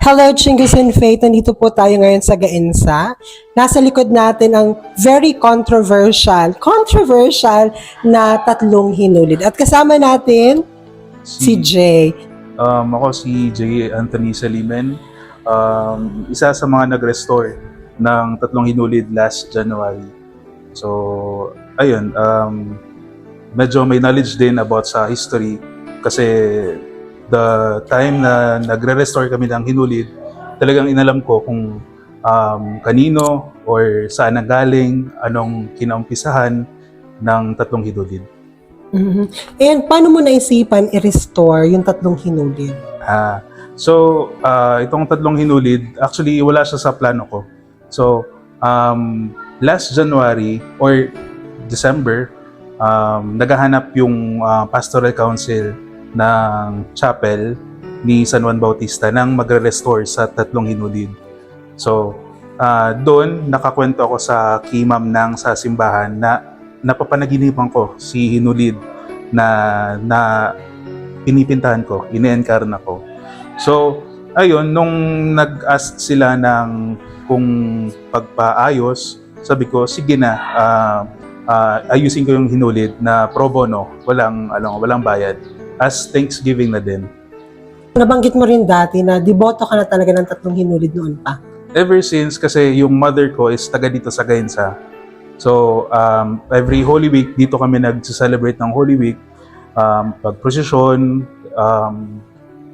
Hello, Chingus and Faith. Nandito po tayo ngayon sa Gainsa. Nasa likod natin ang very controversial, controversial na tatlong hinulid. At kasama natin si Jay. Um, ako si J. Anthony Salimen. Um, isa sa mga nag-restore ng tatlong hinulid last January. So, ayun, um, medyo may knowledge din about sa history kasi the time na nagre-restore kami ng hinulid, talagang inalam ko kung um, kanino or saan nanggaling, anong kinaumpisahan ng tatlong hinulid. Mhm. And paano mo naisipan i-restore yung tatlong hinulid? Ah, so ah, itong tatlong hinulid, actually wala siya sa plano ko. So um, last January or December, um, naghahanap yung ah, pastoral council ng chapel ni San Juan Bautista nang magre-restore sa tatlong hinulid. So ah, doon nakakwento ako sa kimam ng sa simbahan na napapanaginipan ko si hinulid na na pinipintahan ko, ine-encarna ko. So, ayun, nung nag-ask sila ng kung pagpaayos, sabi ko, sige na, ah, ah, ayusin ko yung hinulid na pro bono, walang, ano, walang bayad, as Thanksgiving na din. Nabanggit mo rin dati na deboto ka na talaga ng tatlong hinulid noon pa. Ever since, kasi yung mother ko is taga dito sa Gainsa. So, um, every Holy Week, dito kami nag-celebrate ng Holy Week. Um, pag prosesyon, um,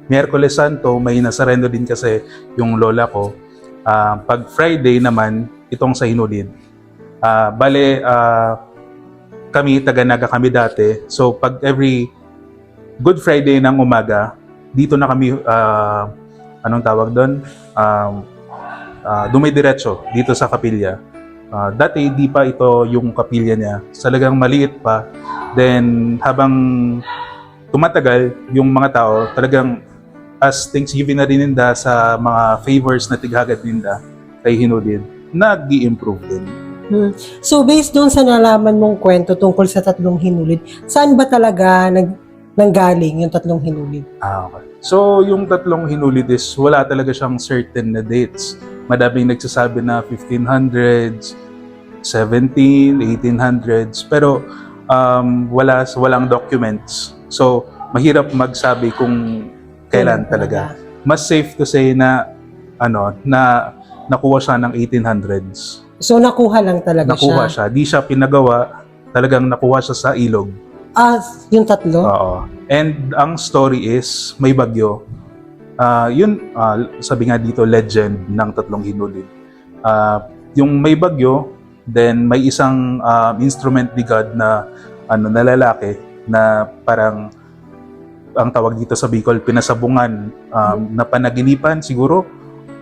Miyerkules Santo, may nasarendo din kasi yung lola ko. Ah, pag Friday naman, itong sa Hinulid. Ah, bale, ah, kami, taga-naga kami dati. So, pag every Good Friday ng umaga, dito na kami, ah, anong tawag doon? Um, uh, dumidiretso dito sa kapilya. Ah, dati di pa ito yung kapilya niya. Talagang maliit pa. Then habang tumatagal yung mga tao, talagang as Thanksgiving na rin ninda sa mga favors na tighagad ninda kay Hinulid, nag improve din. Hmm. So based doon sa nalaman mong kwento tungkol sa tatlong hinulid, saan ba talaga nag nanggaling yung tatlong hinulid? Ah, okay. So, yung tatlong hinulid is wala talaga siyang certain na dates. Madaming nagsasabi na 1500s, 17, 1800s, pero um, wala walang documents. So, mahirap magsabi kung kailan talaga. Mas safe to say na ano, na nakuha siya ng 1800s. So nakuha lang talaga Nakuha siya. siya. Di siya pinagawa, talagang nakuha siya sa ilog. Ah, yung tatlo? Oo. And ang story is may bagyo. Ah, yun ah, sabi nga dito legend ng tatlong hinulid. Ah, yung may bagyo, then may isang ah, instrument ni God na ano na lalaki na parang ang tawag dito sa Bicol pinasabungan um, na panaginipan siguro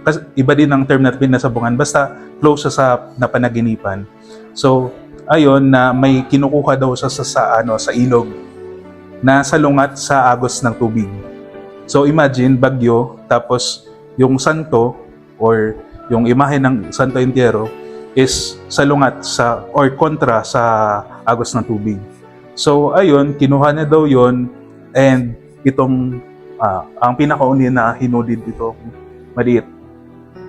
kasi iba din ang term na pinasabungan basta close siya sa napanaginipan. So ayon na may kinukuha daw siya sa, sa ano sa ilog na salungat sa agos ng tubig. So imagine bagyo tapos yung santo or yung imahe ng Santo Entierro is salungat sa or kontra sa agos ng tubig. So ayun, kinuha niya daw yon and itong ah, ang pinakauni na hinulid dito maliit.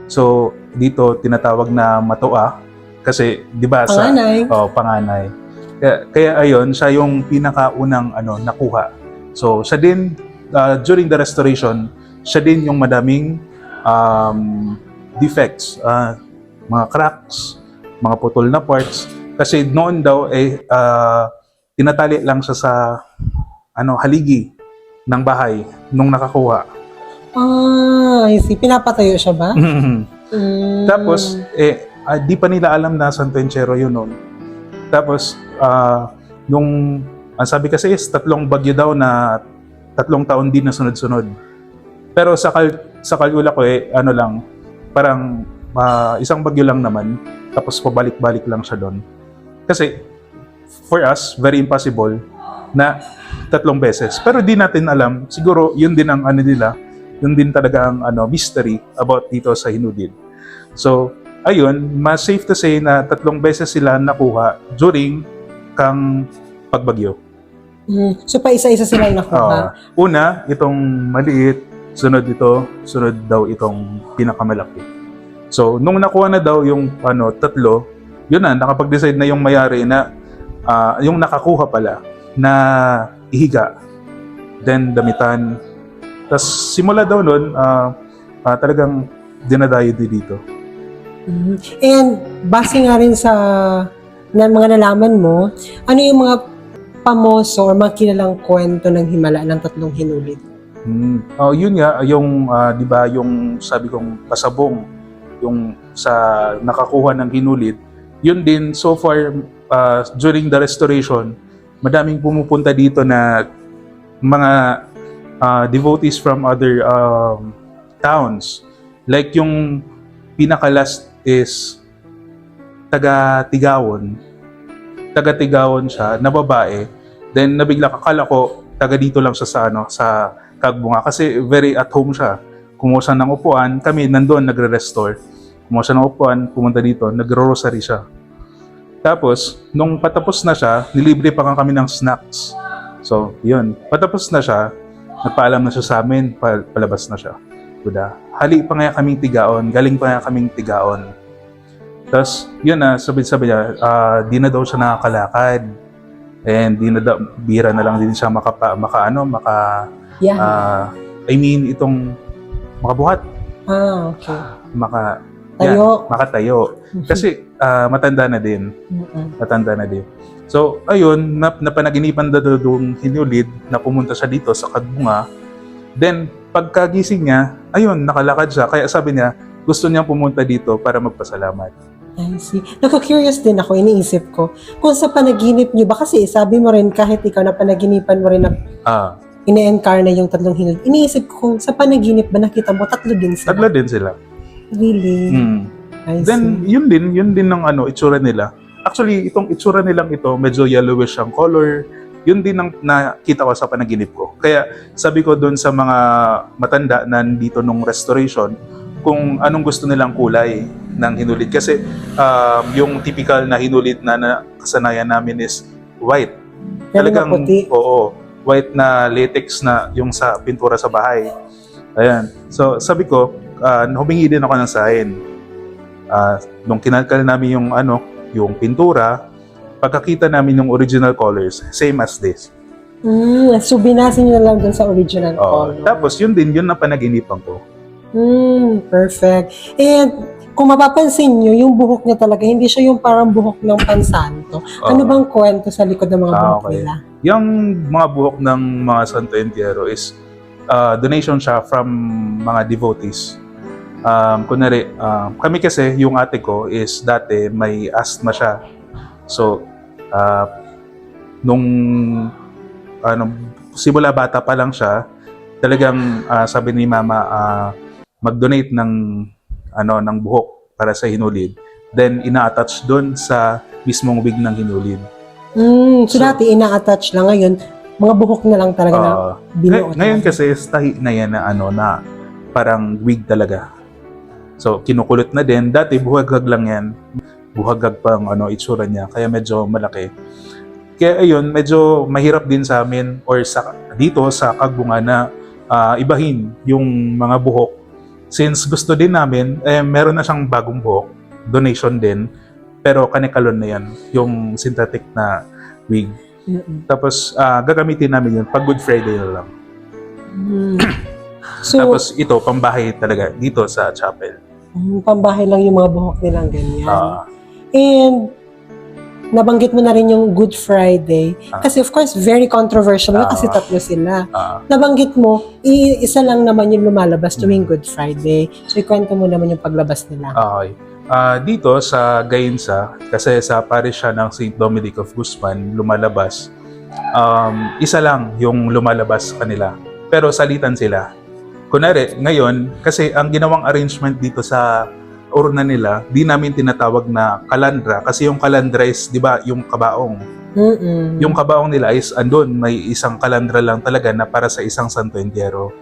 So dito tinatawag na matua kasi 'di ba sa Panganay. Oh, panganay. Kaya, kaya ayun, siya yung pinakaunang ano, nakuha. So, siya din, uh, during the restoration, siya din yung madaming um, defects, uh, mga cracks, mga putol na parts. Kasi noon daw, eh, uh, tinatali lang siya sa ano, haligi ng bahay nung nakakuha. Ah, I see. Pinapatayo siya ba? Mm. Tapos, eh, ah, di pa nila alam na Santo Enchero yun noon. Tapos, ah, nung, ang sabi kasi is tatlong bagyo daw na tatlong taon din na sunod-sunod. Pero sa, kal sa kalkula ko eh, ano lang, parang ah, isang bagyo lang naman, tapos pabalik-balik lang siya doon. Kasi, for us, very impossible na tatlong beses. Pero di natin alam, siguro yun din ang ano nila, yun din talaga ang ano, mystery about dito sa Hinudid. So, ayun, mas safe to say na tatlong beses sila nakuha during kang pagbagyo. Mm. So pa isa-isa silang nakuha. Oo. una, itong maliit, sunod ito, sunod daw itong pinakamalaki. So, nung nakuha na daw yung ano, tatlo, yun na, nakapag-decide na yung mayari na ah, yung nakakuha pala na ihiga. Then, damitan. Tapos, simula daw nun, ah, ah, talagang dinadayo din dito. Mhm. And base nga rin sa na mga nalaman mo, ano yung mga pamoso or mga kilalang kwento ng himala ng tatlong hinulid? Hmm. Oh, yun nga yung ah, 'di ba yung sabi kong pasabong yung sa nakakuha ng hinulid. Yun din so far ah, during the restoration, madaming pumupunta dito na mga ah, devotees from other um, towns. Like yung pinaka last is taga Tigawon. Taga Tigawon siya na babae. Then nabigla kakala ko taga dito lang siya sa ano sa Kagbunga kasi very at home siya. Kumuha siya ng upuan, kami nandoon nagre-restore. Kumuha siya ng upuan, pumunta dito, nagro-rosary siya. Tapos, nung patapos na siya, nilibre pa kami ng snacks. So, yun. Patapos na siya, nagpaalam na siya sa amin, pa- palabas na siya. Kuda. Hali pa nga kaming tigaon, galing pa nga kaming tigaon. Tapos, yun na, sabi-sabi niya, ah, di na daw siya nakakalakad. And di na daw, bira na lang din siya makapa, maka, ano, maka, Yeah. ah, I mean, itong makabuhat, ah, okay. maka, Tayo. makatayo. Kasi ah, matanda na din. Matanda na din. So, ayun, nap napanaginipan na daw doon hinulid na pumunta siya dito sa Kadbunga. Then, pagkagising niya, ayun, nakalakad siya. Kaya sabi niya, gusto niyang pumunta dito para magpasalamat. I see. Naku-curious din ako, iniisip ko. Kung sa panaginip niyo ba, kasi sabi mo rin kahit ikaw na panaginipan mo rin na Ah, ine-encarna yung tatlong hinulid. Iniisip ko kung sa panaginip ba nakita mo, tatlo din sila. tagla din sila. Really? Hmm. I Then, see. yun din, yun din ng ano, itsura nila. Actually, itong itsura nilang ito, medyo yellowish ang color. Yun din ang nakita ko sa panaginip ko. Kaya sabi ko doon sa mga matanda na nandito nung restoration, kung anong gusto nilang kulay ng hinulid. Kasi um, yung typical na hinulid na, na kasanayan namin is white. Pero maputi. oo, white na latex na yung sa pintura sa bahay. Ayan. So, sabi ko, ah, humingi din ako ng sign. Ah, nung kinalkal namin yung ano, yung pintura, pagkakita namin yung original colors, same as this. Mm, so binasin niyo na lang dun sa original Oo. color. tapos yun din, yun na panaginipan ko. Mm, perfect. And kung mapapansin niyo, yung buhok niya talaga, hindi siya yung parang buhok ng pansanto. Ano Oo. bang kwento sa likod ng mga Ah, buhok okay. nila? Yung mga buhok ng mga Santo Entierro is uh, donation siya from mga devotees. Um, kunwari, um, kami kasi, yung ate ko is dati may asthma siya. So, uh, nung ano, simula bata pa lang siya, talagang ah, sabi ni mama, ah, mag-donate ng ano ng buhok para sa hinulid. Then ina-attach doon sa mismong wig ng hinulid. Mm, so, So- dati ina-attach lang ngayon, mga buhok na lang talaga na Ah, binuot. Ngay- ngayon kasi tahi na yan na ano na parang wig talaga. So kinukulot na din. Dati buhagag lang yan. Buhagag pa ang ano itsura niya kaya medyo malaki. Kaya ayun, medyo mahirap din sa amin or sa dito sa Kagbunga na ah, ibahin yung mga buhok. Since gusto din namin, eh, meron na siyang bagong buhok, donation din, pero kanikalon na yan, yung synthetic na wig. Mm-mm. Tapos ah, gagamitin namin yun pag Good Friday na lang. Mm. So, Tapos ito, pambahay talaga dito sa chapel. mm, pambahay lang yung mga buhok nilang ganyan. Ah, And nabanggit mo na rin yung Good Friday. Ah. Kasi of course, very controversial Ah. kasi tatlo sila. ah, Nabanggit mo, isa lang naman yung lumalabas tuwing Good Friday. So, ikwento mo naman yung paglabas nila. okay. Ah, dito sa Gainsa, kasi sa parish siya ng St. Dominic of Guzman, lumalabas, um, isa lang yung lumalabas sa kanila. Pero salitan sila. Kunwari, ngayon, kasi ang ginawang arrangement dito sa urna nila, di namin tinatawag na kalandra. Kasi yung kalandra is, di ba, yung kabaong. Mm-mm. Yung kabaong nila is andun, may isang kalandra lang talaga na para sa isang Santo Entierro.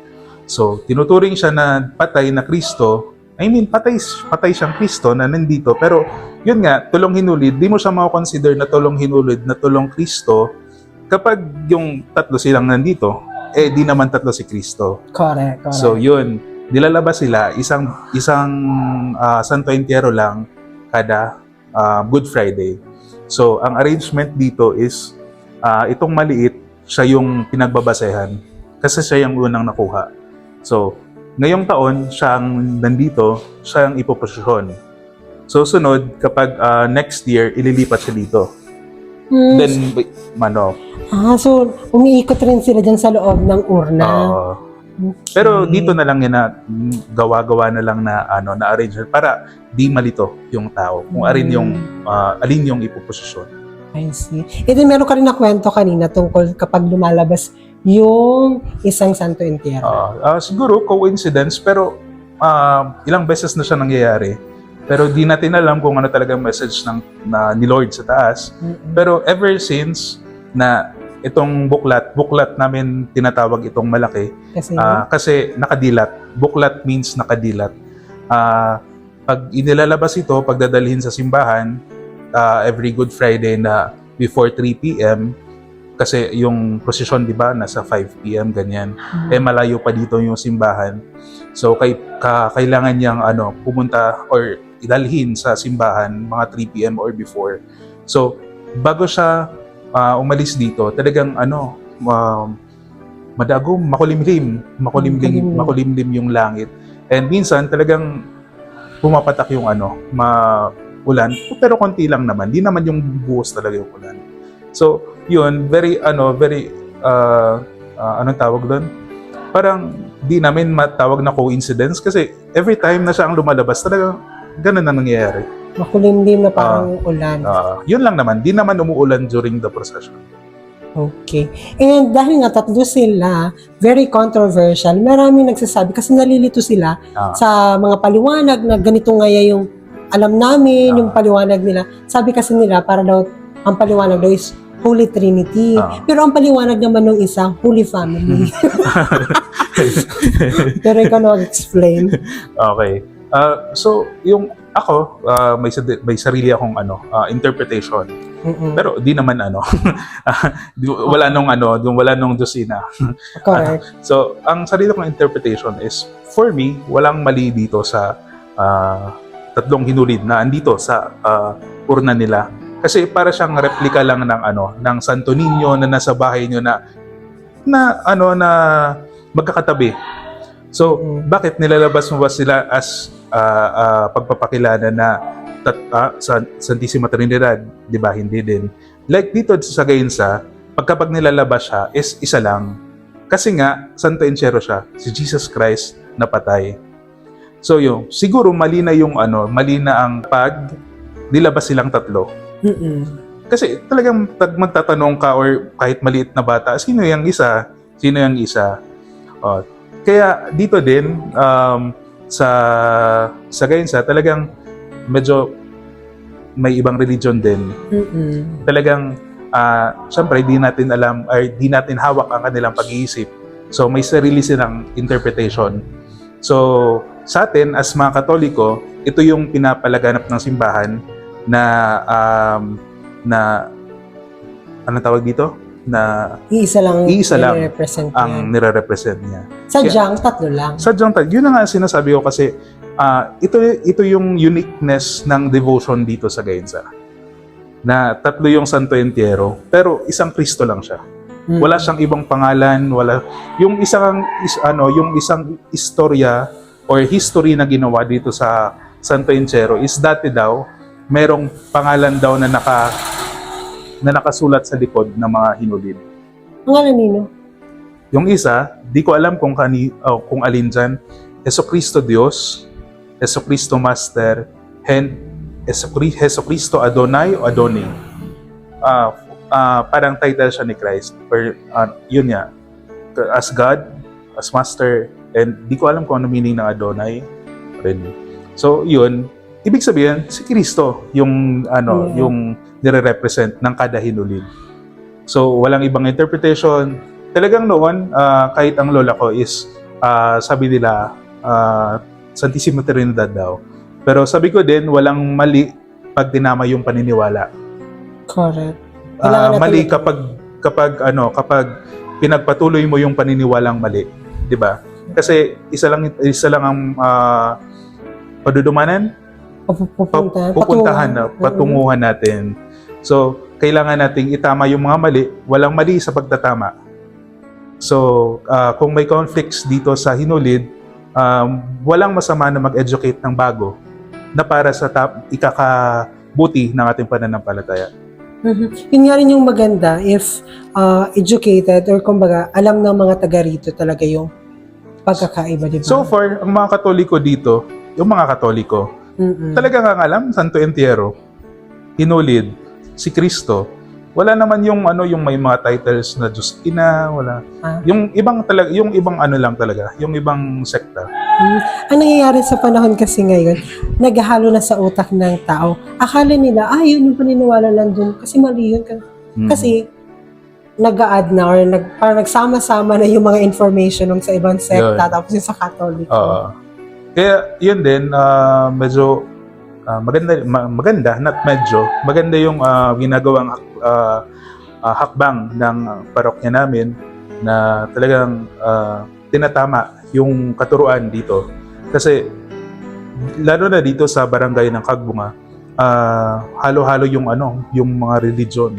So, tinuturing siya na patay na Kristo. I mean, patay, patay siyang Kristo na nandito. Pero, yun nga, tulong hinulid, di mo siya mako-consider na tulong hinulid na tulong Kristo kapag yung tatlo silang nandito. eh di naman tatlo si Kristo. Correct, correct. So yun, nilalabas sila isang isang ah, Santo Entierro lang kada ah, Good Friday. So ang arrangement dito is ah, itong maliit siya yung pinagbabasehan kasi siya yung unang nakuha. So ngayong taon siya ang nandito, siya ang ipoposisyon. So sunod kapag ah, next year ililipat siya dito. Hmm, Then ano, ah, so umiikot rin sila dyan sa loob ng urna. Oo. Okay. Pero dito na lang yun na mm, gawa-gawa na lang na ano na arrangement para di malito yung tao kung alin yung ah, alin yung ipoposisyon. I see. E din meron ka rin na kwento kanina tungkol kapag lumalabas yung isang Santo Entierro. Ah, ah, siguro coincidence pero ah, ilang beses na siya nangyayari. Pero di natin alam kung ano talaga message ng na ni Lord sa taas. Mm-mm. Pero ever since na itong buklat, buklat namin tinatawag itong malaki Kasi, Ah, kasi nakadilat. Buklat means nakadilat. Ah, pag inilalabas ito, pagdadalhin sa simbahan, ah, every Good Friday na before 3 p.m., kasi yung prosesyon, di ba, nasa 5 p.m., ganyan. mm, Eh, malayo pa dito yung simbahan. So, kay, ka, kailangan niyang ano, pumunta or idalhin sa simbahan mga 3 p.m. or before. So, bago siya ah, umalis dito, talagang ano, um, madagom, makulimlim, makulimlim, Makulimlim. yung langit. And minsan talagang pumapatak yung ano, ma ulan, pero konti lang naman. Di naman yung buhos talaga yung ulan. So, yun, very ano, very uh, uh, anong tawag doon? Parang di namin matawag na coincidence kasi every time na siya ang lumalabas, talaga ganun na nangyayari. Makulimlim na parang ulan. Ah, yun lang naman, di naman umuulan during the procession. Okay. And dahil nga tatlo sila, very controversial, maraming nagsasabi kasi nalilito sila Ah. sa mga paliwanag na ganito nga yung alam namin, Ah. yung paliwanag nila. Sabi kasi nila, para daw, ang paliwanag daw is Holy Trinity. Ah. Pero ang paliwanag naman ng isang Holy Family. Pero ikaw na mag-explain. Okay. Ah, so, yung ako, ah, may, may sarili akong ano, ah, interpretation. Mm-mm. Pero di naman ano, ah, di- wala nung ano, wala nung dosina. Correct. So, ang sarili kong interpretation is, for me, walang mali dito sa ah, tatlong hinulid na andito sa ah, urna nila. Kasi para siyang replika lang ng ano, ng Santo Niño na nasa bahay niyo na na ano na magkakatabi. So, Mm. bakit nilalabas mo ba sila as ah, ah, pagpapakilala na tat, ah, sa Santissima Trinidad, 'di ba? Hindi din. Like dito sa Gainsa, pagkapag nilalabas siya is isa lang. Kasi nga Santo Enchero siya, si Jesus Christ na patay. So yung siguro mali na yung ano, mali na ang pag nilabas silang tatlo. Mm-mm. Kasi talagang tag magtatanong ka or kahit maliit na bata, sino yung isa? Sino yung isa? Oh, kaya dito din um, sa sa Gainsa talagang medyo may ibang religion din. Mm-mm. Talagang ah syempre di natin alam ay di natin hawak ang kanilang pag-iisip. So may sarili silang interpretation. So sa atin as mga Katoliko, ito yung pinapalaganap ng simbahan na um, na ano tawag dito? Na Iisa lang Iisa lang represent ang nire-represent niya. Sadyang tatlo lang. Sadyang tag, yun na nga sinasabi ko kasi ah, ito ito yung uniqueness ng devotion dito sa Gainsa. Na tatlo yung Santo Entierro, pero isang Kristo lang siya. Mm. Wala siyang ibang pangalan, wala yung isang is, ano, yung isang istorya or history na ginawa dito sa Santo Entierro is dati daw merong pangalan daw na naka na nakasulat sa likod ng mga hinulid. Ang alam nino? Yung isa, di ko alam kung kani oh, kung alin dyan. Kristo Heso Kristo Master, and Kristo Adonai o Adonai. Ah, ah, parang title siya ni Christ. Or, ah, yun niya. As God, as Master, and di ko alam kung ano meaning ng Adonai. Really. So, yun. Ibig sabihin, si Kristo yung ano, Yeah. yung nire-represent ng kada. So, walang ibang interpretation, talagang noon, ah, kahit ang lola ko is, ah, sabi nila, ah, Santissima Trinidad daw. Pero sabi ko din, walang mali pag dinama yung paniniwala. Correct. Kailangan natin mali kapag kapag ano, kapag pinagpatuloy mo yung paniniwalang mali, 'di ba? Kasi isa lang isa lang ang ah, padudumanan, Pupunta, pupuntahan na patunguhan natin. So, kailangan nating itama yung mga mali, walang mali sa pagtatama. So, ah, kung may conflicts dito sa hinulid, um, walang masama na mag-educate ng bago na para sa tap, ikakabuti ng ating pananampalataya. Mhm. Yun nga rin yung maganda if uh, educated or kumbaga alam ng mga taga rito talaga yung pagkakaiba, di ba? So far, ang mga katoliko dito, yung mga katoliko, Mm-mm. talaga nga alam, Santo Entierro, hinulid, si Kristo, wala naman yung ano yung may mga titles na Diyos ina, wala. Ah. Yung ibang talaga, yung ibang ano lang talaga, yung ibang sekta. Mm. Ang nangyayari sa panahon kasi ngayon, naghahalo na sa utak ng tao. Akala nila, ah, yun yung paniniwala lang dun. Kasi mali yun. Mm. Kasi, nag-add na or nag, parang nagsama-sama na yung mga information ng sa ibang sekta Yun. tapos yung sa Catholic. Oo. Kaya yun din, ah, medyo ah, maganda, ma- maganda, not medyo, maganda yung ah, ginagawang ah, ah, hakbang ng parokya namin na talagang ah, tinatama yung katuruan dito. Kasi lalo na dito sa barangay ng Kagbunga, ah, halo-halo yung ano, yung mga religion.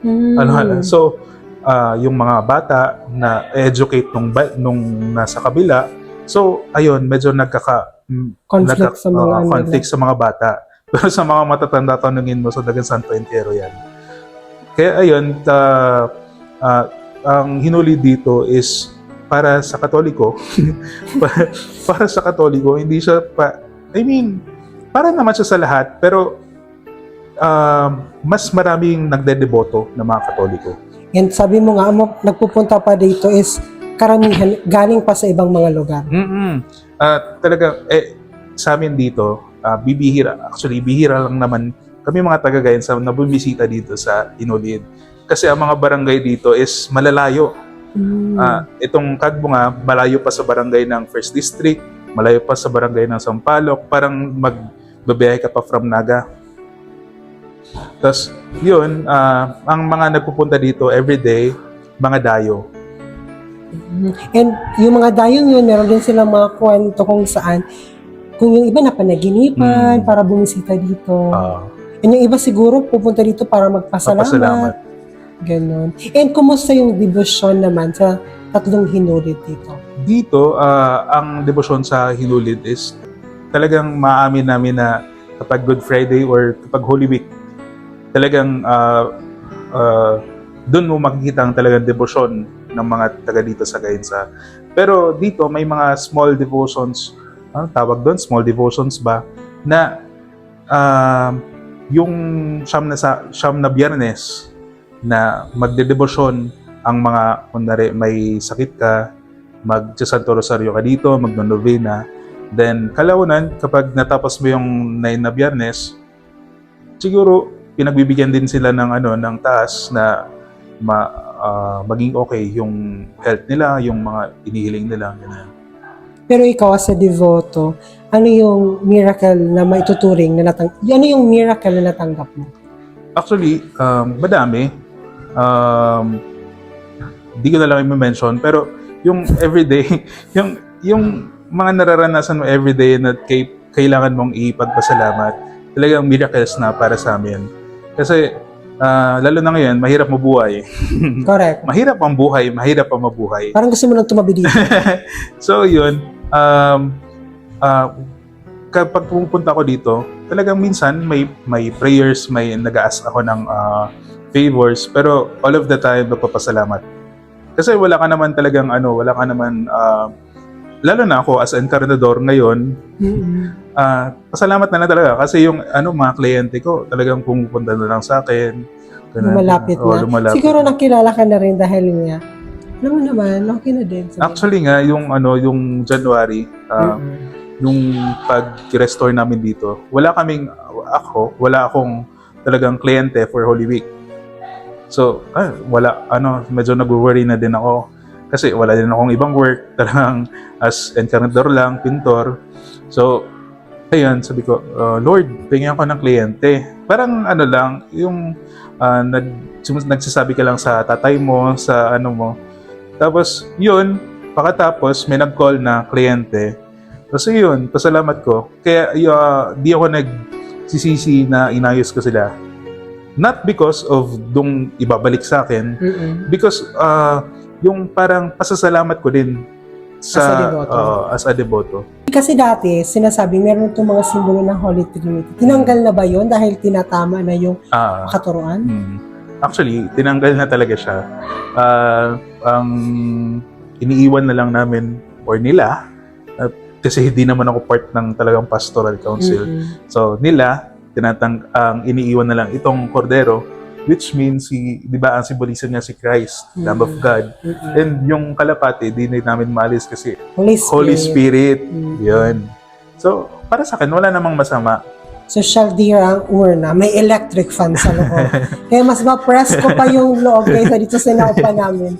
Mm. Ano. So, ah, yung mga bata na educate nung nung nasa kabila. So, ayun, medyo nagkaka mm, Conflict nagka- sa mga ano conflict sa mga bata. Pero sa mga matatanda tanungin mo sa Dagan Santo Entero yan. Kaya ayun, ta- ah, ang hinuli dito is para sa Katoliko. para, para sa Katoliko, hindi siya pa I mean, para naman siya sa lahat, pero ah, mas maraming nagdedeboto ng mga Katoliko. And sabi mo nga, mo, nagpupunta pa dito is karamihan galing pa sa ibang mga lugar. Mm-mm. Ah, talaga, eh, sa amin dito, ah, bibihira, actually, bihira lang naman kami mga taga sa na bumisita dito sa Inulid. Kasi ang mga barangay dito is malalayo. Mm. Ah, itong Kagbunga, malayo pa sa barangay ng First District, malayo pa sa barangay ng Sampaloc, parang magbabiyahe ka pa from Naga. Tapos, yun, ah, ang mga nagpupunta dito everyday, mga dayo. And yung mga dayong yun, meron din silang mga kwento kung saan kung yung iba na panaginipan Mm. para bumisita dito. Ah, And yung iba siguro pupunta dito para magpasalamat. Magpasalamat. Ganon. And kumusta yung devotion naman sa tatlong hinulit dito? dito, ah, ang debosyon sa Hinulid is talagang maamin namin na kapag Good Friday or kapag Holy Week, talagang uh, doon mo makikita ang talagang debosyon ng mga taga dito sa Gainsa. Pero dito may mga small devotions, ano tawag doon? Small devotions ba? Na ah, yung siyam na, sa, siyam na biyernes na magdedebosyon ang mga, kunwari may sakit ka, mag-Santo Rosario ka dito, mag-novena. Then, kalaunan, kapag natapos mo yung 9 na biyernes, siguro, pinagbibigyan din sila ng ano ng taas na ma, ah, maging okay yung health nila, yung mga inihiling nila. Ganun. Pero ikaw as a devoto, ano yung miracle na maituturing na natang ano yung miracle na natanggap mo? Actually, um, madami. Um, di ko na lang i-mention, pero yung everyday, yung, yung mga nararanasan mo everyday na kay, kailangan mong ipagpasalamat, talagang miracles na para sa amin. Kasi, ah, lalo na ngayon, mahirap mabuhay. Correct. mahirap ang buhay, mahirap ang mabuhay. Parang gusto mo nang tumabi dito. so yun, um, ah, kapag pumupunta ako dito, talagang minsan may may prayers, may nag-ask ako ng ah, favors, pero all of the time nagpapasalamat. Kasi wala ka naman talagang ano, wala ka naman ah, lalo na ako as encarnador ngayon, Mm-mm. ah, pasalamat na lang talaga kasi yung ano mga kliyente ko talagang pumupunta na lang sa akin. Ganun. Lumalapit Oo, na. lumalapit Siguro na. nakilala ka na rin dahil nga. Alam mo naman, okay na din. Sabi. Actually nga yung ano yung January ah, Mm-mm. nung pag-restore namin dito, wala kaming, ako, wala akong talagang kliyente for Holy Week. So, ah, wala, ano, medyo nag-worry na din ako. Kasi wala din akong ibang work, talagang as encarnador lang, pintor. So, ayun, sabi ko, "Uh, Lord, tingin ako ng kliyente. Parang ano lang, yung ah, nag, nagsasabi ka lang sa tatay mo, sa ano mo, Tapos, yun, pakatapos, may nag-call na kliyente. Tapos yun, pasalamat ko. Kaya uh, di ako nagsisisi na inayos ko sila. Not because of dung ibabalik sa akin, Mm-mm. because uh, yung parang pasasalamat ko din sa As a devoto. uh, as a devoto. Kasi dati, sinasabi, meron itong mga simbolo ng Holy Trinity. Tinanggal na ba yon dahil tinatama na yung Ah, katuruan? hmm. Actually, tinanggal na talaga siya. Ah, ang iniiwan na lang namin or nila ah, kasi hindi naman ako part ng talagang pastoral council. Mm-mm. So nila tinatang ang iniiwan na lang itong kordero which means si 'di ba ang symbolism niya si Christ, Lamb of. God. Mm-mm. And yung kalapati di na namin maalis kasi Holy Spirit. Holy Spirit. Mm. 'Yun. So para sa akin wala namang masama. Social dear ang urna, may electric fan sa loob. Kaya mas ma-press ko pa yung loob kaysa dito sa naupa namin.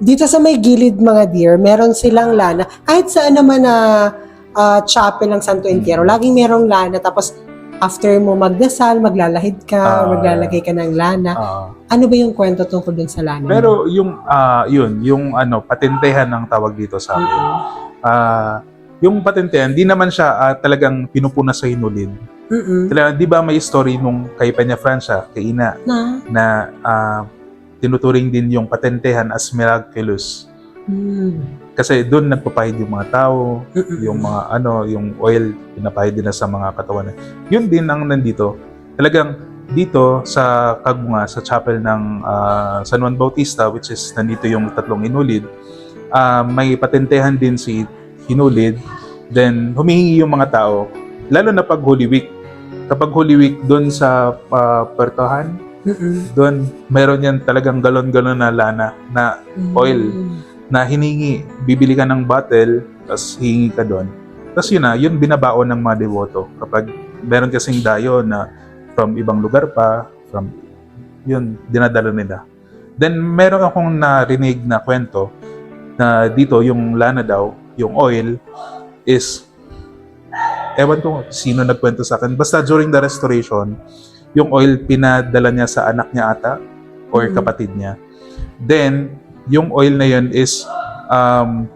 Dito sa may gilid mga dear, meron silang lana. Kahit saan naman na ah, chapel ng Santo Entierro, laging merong lana. Tapos after mo magdasal, maglalahid ka, Ah. maglalagay ka ng lana. Ah. Ano ba yung kwento tungkol dun sa lana? pero yung ah, yun, yung ano patentehan ng tawag dito sa amin. Mm-mm. Ah, yung patentehan, di naman siya ah, talagang pinupuna sa hinulid. Mm-mm. Talaga, di ba may story nung kay Peña Francia, kay Ina, Na? na ah, tinuturing din yung patentehan as miraculous. Mm. Kasi doon nagpapahid yung mga tao, Mm-mm. yung mga ano, yung oil, pinapahid din na sa mga katawan. Yun din ang nandito. Talagang dito sa Kagunga, sa chapel ng ah, San Juan Bautista, which is nandito yung tatlong inulid, ah, may patentehan din si hinulid. Then humihingi yung mga tao, lalo na pag Holy Week. Kapag Holy Week doon sa uh, Pertohan, Mm-mm. doon meron yan talagang galon-galon na lana na Oil. Mm. Na hiningi, bibili ka ng bottle, tapos hihingi ka doon. Tapos yun na, yun binabaon ng mga devoto. Kapag meron kasing dayo na from ibang lugar pa, from, yun, dinadala nila. Then, meron akong narinig na kwento na dito, yung lana daw, yung oil, is, ewan ko sino nagkwento sa akin. Basta during the restoration, yung oil pinadala niya sa anak niya ata or Mhm. kapatid niya. Then, yung oil na yun is um,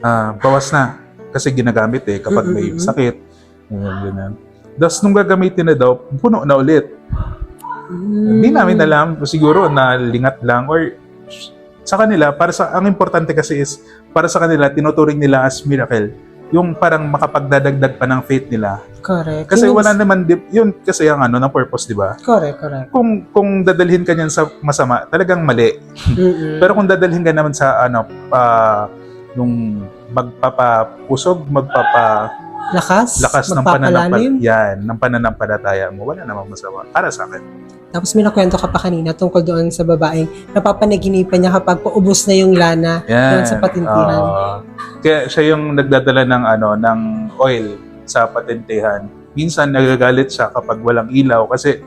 ah, bawas na kasi ginagamit eh kapag may Mm-mm. sakit. Ganyan, ganyan. Tapos nung gagamitin na daw, puno na ulit. Hindi Mm. namin alam, siguro na lingat lang or sa kanila, para sa, ang importante kasi is, para sa kanila, tinuturing nila as miracle. Yung parang makapagdadagdag pa ng faith nila. Correct. Kasi Yun wala naman, di- yun kasi ang ano, ng purpose, di ba? Correct, correct. Kung, kung dadalhin ka niyan sa masama, talagang mali. Pero kung dadalhin ka naman sa ano, pa, nung magpapapusog, magpapalakas lakas, ng magpapalalim. pananampalataya, yan, ng pananampalataya mo, wala namang masama. Para sa akin. Tapos may nakwento ka pa kanina tungkol doon sa babaeng napapanaginipan niya kapag paubos na yung lana Yan. doon sa patintihan. Oo. Kaya siya yung nagdadala ng ano, ng oil sa patentehan. Minsan nagagalit siya kapag walang ilaw kasi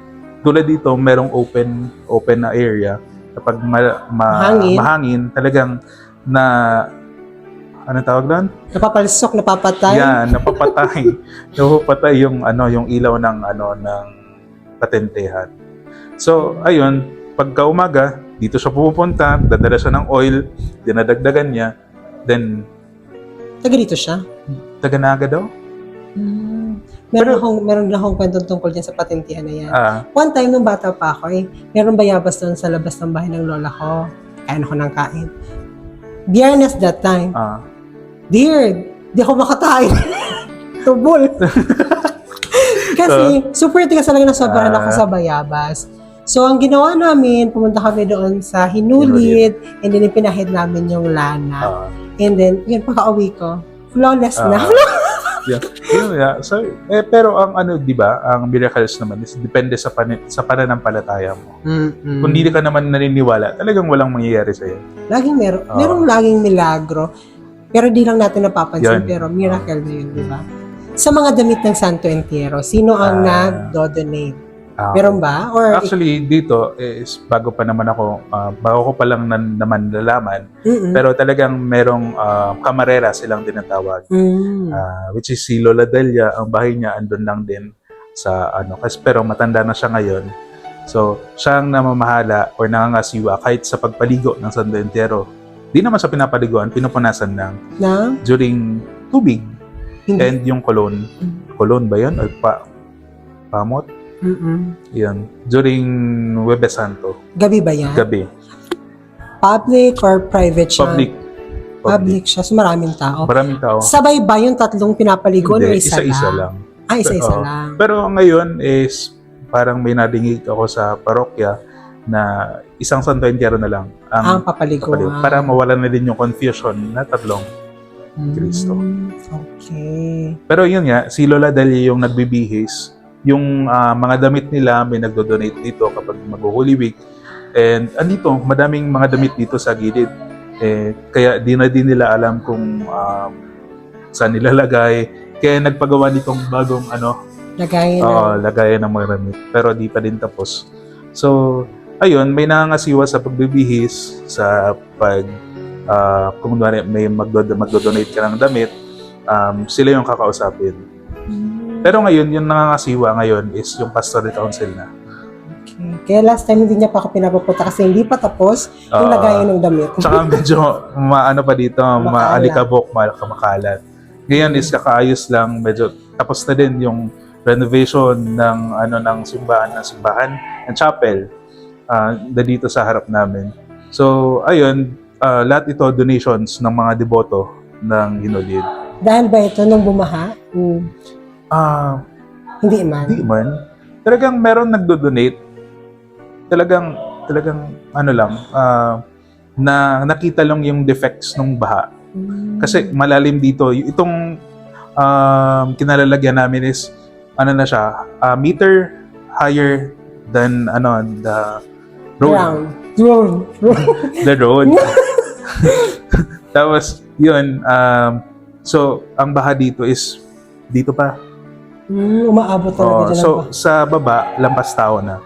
tulad dito merong open open na area kapag ma, ma- Mahangin. mahangin talagang na ano tawag doon? Napapalsok, napapatay. Yan, napapatay. napapatay yung ano, yung ilaw ng ano ng patentehan. So, ayun, pagka umaga, dito siya pupunta, dadala siya ng oil, dinadagdagan niya, then Taga dito siya. taganaga daw. Mm. Meron Pero- akong meron lang akong kwento tungkol dyan sa patintihan na yan. Ah, One time nung bata pa ako eh, meron bayabas doon sa labas ng bahay ng lola ko. Kain ako ng kain. Biyernes that time. ah. Dear, di ako makatayin. Tubol. Kasi, super tigas talaga na sobrang Ah. ako sa bayabas. So, ang ginawa namin, pumunta kami doon sa Hinulid, and then pinahid namin yung lana. ah. And then, yun, pagka-uwi ko, flawless na. Ah. yeah. Yun, yeah. So, eh, pero ang ano, di ba, ang miracles naman is depende sa, pan- sa pananampalataya mo. Mm-mm. Kung hindi ka naman naniniwala, talagang walang mangyayari sa'yo. Laging meron, Oo. merong laging milagro. Pero di lang natin napapansin, Yan. pero miracle na yun, di ba? Sa mga damit ng Santo Entierro, sino ang Ah. nag-donate? Ah. Meron ba? Or, Actually, dito is bago pa naman ako, ah, bago ko pa lang nan, naman nalaman, Mm-mm. pero talagang merong ah, kamarera silang tinatawag. Mm. Ah, which is si Lola Delia, ang bahay niya andun lang din sa ano, kasi pero matanda na siya ngayon. So, siya ang namamahala or nangangasiwa kahit sa pagpaligo ng Santo Entierro. Di naman siya pinapaliguan, pinupunasan lang Na? during tubig Hindi. and yung kolon. Kolon ba yun? Or pa, pamot? Mm-mm. Yan. During Webes Santo, Gabi ba yan? gabi. Public or private siya? Public. Public siya. So maraming tao. Maraming tao. Sabay ba yung tatlong pinapaligo o Hindi, isa, isa-isa lang? lang. Ah, isa-isa Oo. lang. Pero ngayon is parang may narinig ako sa parokya na isang Santo Entierro na lang Ang ang papaligo. kapaliw. Para mawala na din yung confusion na tatlong. Kristo. Mm, okay. Pero yun nga, si Lola Dali yung nagbibihis. Yung ah, mga damit nila, may nagdo-donate dito kapag mag-Holy Week. And andito, madaming mga damit dito sa gilid. Eh, kaya di na din nila alam kung um, saan nilalagay. Kaya nagpagawa nitong bagong ano, Lagay na. Oo, lagayan ng mga damit. Pero di pa din tapos. So, ayun, may nangangasiwa sa pagbibihis, sa pag, ah, kung may magdo- magdo-donate ka ng damit, um, sila yung kakausapin. Mm, Pero ngayon, yung nangangasiwa ngayon is yung pastoral council na. okay. Kaya last time hindi niya pa ako pinapapunta kasi hindi pa tapos yung Ah, lagayan ng damit. Tsaka medyo maano pa dito, maalikabok, makalat. Ngayon is kakaayos lang, medyo tapos na din yung renovation ng ano ng simbahan ng simbahan ng chapel na dito sa harap namin. So, ayun, ah, lahat ito donations ng mga deboto ng Hinulid. Dahil ba ito nung bumaha? Mm, Ah, hindi man. Di man. Talagang meron nagdo-donate. Talagang, talagang ano lang, ah, na nakita lang yung defects ng baha. Mm. Kasi malalim dito. Y- Itong um, kinalalagyan namin is, ano na siya, a meter higher than ano the road. Ground. Road. Road. The road. Tapos, yun, um, so, ang baha dito is dito pa. Mm, umaabot talaga Oh, dyan so, ang baha. sa baba, lampas tao na.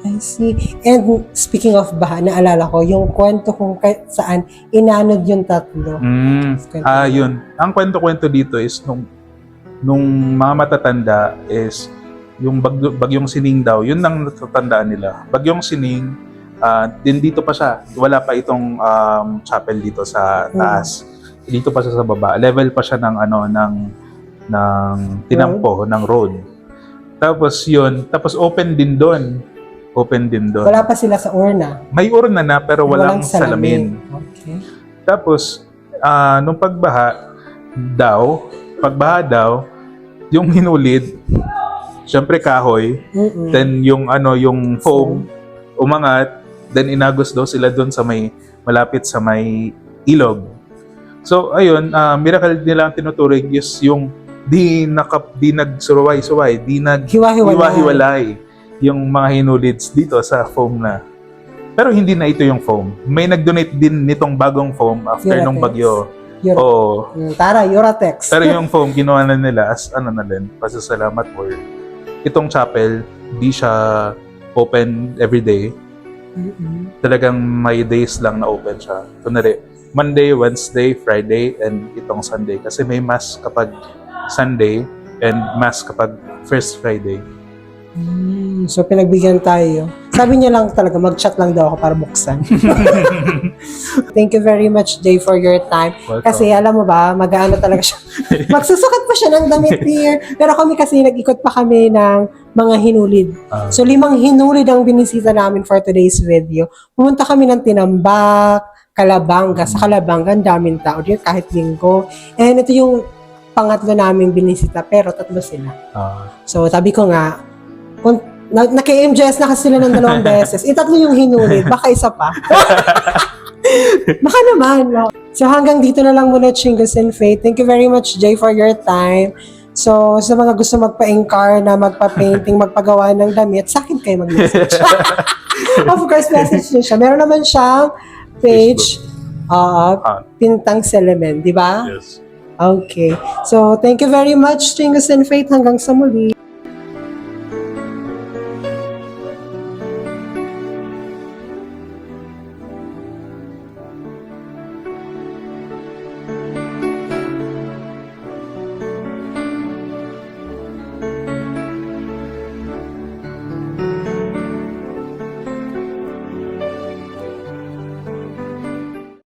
I see. And speaking of baha, naalala ko, yung kwento kung saan inanod yung tatlo. Mm. Ah, yun. Ang kwento-kwento dito is nung nung mga matatanda is yung bag, bagyong sining daw, yun ang natatandaan nila. Bagyong sining, ah, din dito pa siya. Wala pa itong um, chapel dito sa taas. Dito pa siya sa baba. Level pa siya ng ano ng ng tinampo ng road. Tapos yun, tapos open din doon. Open din doon. Wala pa sila sa urna. May urna na pero walang, salamin. Okay. Tapos, ah, nung pagbaha daw, pagbaha daw, yung hinulid, syempre kahoy, Mm-mm. then yung ano, yung foam, umangat, then inagos daw sila doon sa may, malapit sa may ilog. So, ayun, ah, miracle nila ang tinuturing is yung di, nakap, di nagsuruway-suway, di nag Hiwa-hiwalay. yung mga hinulids dito sa foam na. Pero hindi na ito yung foam. May nag-donate din nitong bagong foam after Uratex. nung bagyo. Ura- Oo. Mm, Tara, Uratex. Pero yung foam, ginawa na nila as ano na din, pasasalamat or itong chapel, di siya open every day. Mm-mm. Talagang may days lang na open siya. Kunwari, Monday, Wednesday, Friday, and itong Sunday. Kasi may mass kapag Sunday and mass kapag first Friday. Mm, so pinagbigyan tayo. Sabi niya lang talaga, mag-chat lang daw ako para buksan. Thank you very much, Jay, for your time. Welcome. Kasi alam mo ba, mag-ano talaga siya. Magsusukat pa siya ng damit here. Pero kami kasi nag-ikot pa kami ng mga hinulid. Ah, So limang hinulid ang binisita namin for today's video. Pumunta kami ng Tinambak, Kalabanga. Sa Kalabanga, ang daming tao din kahit linggo. And ito yung pangatlo naming binisita, pero tatlo sila. ah, So sabi ko nga, kung na, naki-MJS na kasi sila ng dalawang beses, eh tatlo yung hinulid, baka isa pa. baka naman. No? So hanggang dito na lang muna, Chingus and Faith. Thank you very much, Jay, for your time. So, sa mga gusto magpa-encar na magpa-painting, magpagawa ng damit, sa akin kayo mag-message. of course, message niyo siya. Meron naman siyang page, uh, Pintang Selemen, di ba? yes. Okay. So, thank you very much, Chingus and Faith. Hanggang sa muli.